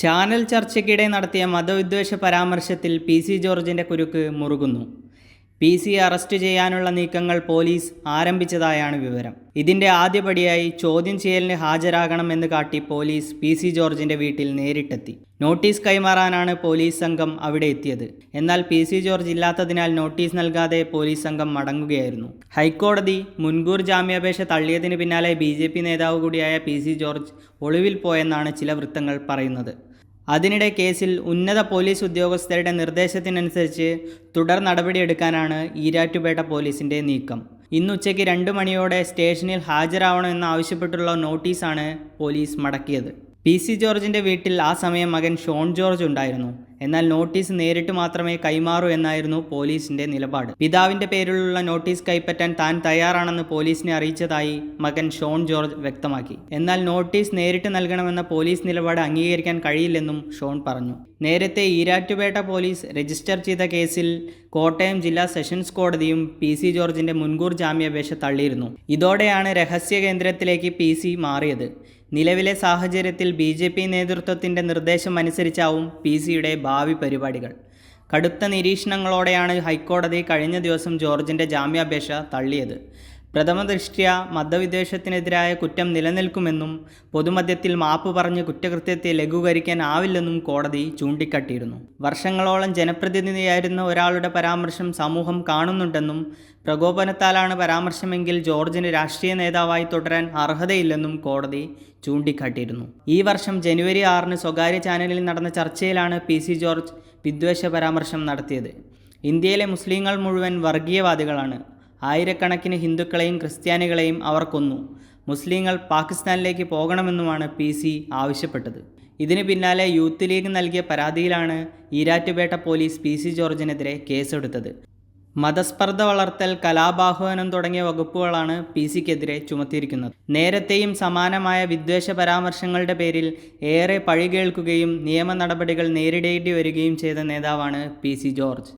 Channel ചർച്ചയ്ക്കിടെ നടത്തിയ മതവിദ്വേഷ പരാമർശത്തിൽ പി സി ജോർജിന്റെ കുരുക്ക് മുറുകുന്നു. പി സി അറസ്റ്റ് ചെയ്യാനുള്ള നീക്കങ്ങൾ പോലീസ് ആരംഭിച്ചതായാണ് വിവരം. ഇതിന്റെ ആദ്യപടിയായി ചോദ്യം ചെയ്യലിന് ഹാജരാകണമെന്ന് കാട്ടി പോലീസ് പി സി ജോർജിന്റെ വീട്ടിൽ നേരിട്ടെത്തി. നോട്ടീസ് കൈമാറാനാണ് പോലീസ് സംഘം അവിടെ എത്തിയത്. എന്നാൽ പി സി ജോർജ് ഇല്ലാത്തതിനാൽ നോട്ടീസ് നൽകാതെ പോലീസ് സംഘം മടങ്ങുകയായിരുന്നു. ഹൈക്കോടതി മുൻകൂർ ജാമ്യാപേക്ഷ തള്ളിയതിന് പിന്നാലെ ബി നേതാവ് കൂടിയായ പി ജോർജ് ഒളിവിൽ പോയെന്നാണ് ചില വൃത്തങ്ങൾ പറയുന്നത്. അതിനിടെ കേസിൽ ഉന്നത പോലീസ് ഉദ്യോഗസ്ഥരുടെ നിർദ്ദേശത്തിനനുസരിച്ച് തുടർ നടപടിയെടുക്കാനാണ് ഈരാറ്റുപേട്ട പോലീസിന്റെ നീക്കം. ഇന്ന് ഉച്ചയ്ക്ക് രണ്ട് മണിയോടെ സ്റ്റേഷനിൽ ഹാജരാവണമെന്ന് ആവശ്യപ്പെട്ടുള്ള നോട്ടീസാണ് പോലീസ് മടക്കിയത്. പി സി ജോർജിന്റെ വീട്ടിൽ ആ സമയം മകൻ ഷോൺ ജോർജ് ഉണ്ടായിരുന്നു. എന്നാൽ നോട്ടീസ് നേരിട്ട് മാത്രമേ കൈമാറൂ എന്നായിരുന്നു പോലീസിന്റെ നിലപാട്. പിതാവിന്റെ പേരിലുള്ള നോട്ടീസ് കൈപ്പറ്റാൻ താൻ തയ്യാറാണെന്ന് പോലീസിനെ അറിയിച്ചതായി മകൻ ഷോൺ ജോർജ് വ്യക്തമാക്കി. എന്നാൽ നോട്ടീസ് നേരിട്ട് നൽകണമെന്ന പോലീസ് നിലപാട് അംഗീകരിക്കാൻ കഴിയില്ലെന്നും ഷോൺ പറഞ്ഞു. നേരത്തെ ഈരാറ്റുപേട്ട പോലീസ് രജിസ്റ്റർ ചെയ്ത കേസിൽ കോട്ടയം ജില്ലാ സെഷൻസ് കോടതിയും പി സി ജോർജിന്റെ മുൻകൂർ ജാമ്യാപേക്ഷ തള്ളിയിരുന്നു. ഇതോടെയാണ് രഹസ്യ കേന്ദ്രത്തിലേക്ക് പി സി മാറിയത്. നിലവിലെ സാഹചര്യത്തിൽ ബി ജെ പി നേതൃത്വത്തിന്റെ നിർദ്ദേശം അനുസരിച്ചാവും പി സിയുടെ ഭാവി പരിപാടികൾ. കടുത്ത നിരീക്ഷണങ്ങളോടെയാണ് ഹൈക്കോടതി കഴിഞ്ഞ ദിവസം ജോർജിന്റെ ജാമ്യാപേക്ഷ തള്ളിയത്. പ്രഥമ ദൃഷ്ട്യാ മതവിദ്വേഷത്തിനെതിരായ കുറ്റം നിലനിൽക്കുമെന്നും പൊതുമധ്യത്തിൽ മാപ്പ് പറഞ്ഞ് കുറ്റകൃത്യത്തെ ലഘൂകരിക്കാനാവില്ലെന്നും കോടതി ചൂണ്ടിക്കാട്ടിയിരുന്നു. വർഷങ്ങളോളം ജനപ്രതിനിധിയായിരുന്ന ഒരാളുടെ പരാമർശം സമൂഹം കാണുന്നുണ്ടെന്നും പ്രകോപനത്താലാണ് പരാമർശമെങ്കിൽ ജോർജിന് രാഷ്ട്രീയ നേതാവായി തുടരാൻ അർഹതയില്ലെന്നും കോടതി ചൂണ്ടിക്കാട്ടിയിരുന്നു. ഈ വർഷം ജനുവരി ആറിന് സ്വകാര്യ ചാനലിൽ നടന്ന ചർച്ചയിലാണ് പി സി ജോർജ് വിദ്വേഷ പരാമർശം നടത്തിയത്. ഇന്ത്യയിലെ മുസ്ലിങ്ങൾ മുഴുവൻ വർഗീയവാദികളാണ്. ആയിരക്കണക്കിന് ഹിന്ദുക്കളെയും ക്രിസ്ത്യാനികളെയും അവർ കൊന്നു. മുസ്ലിങ്ങൾ പാകിസ്ഥാനിലേക്ക് പോകണമെന്നുമാണ് പി സി ആവശ്യപ്പെട്ടത്. ഇതിന് പിന്നാലെ യൂത്ത് ലീഗ് നൽകിയ പരാതിയിലാണ് ഈരാറ്റുപേട്ട പോലീസ് പി സി ജോർജിനെതിരെ കേസെടുത്തത്. മതസ്പർദ്ധ വളർത്തൽ കലാബാഹ്വാനം തുടങ്ങിയ വകുപ്പുകളാണ് പി സിക്കെതിരെ ചുമത്തിയിരിക്കുന്നത്. നേരത്തെയും സമാനമായ വിദ്വേഷ പരാമർശങ്ങളുടെ പേരിൽ ഏറെ പഴി കേൾക്കുകയും നിയമ നടപടികൾ നേരിടേണ്ടി വരികയും ചെയ്ത നേതാവാണ് പി സി ജോർജ്.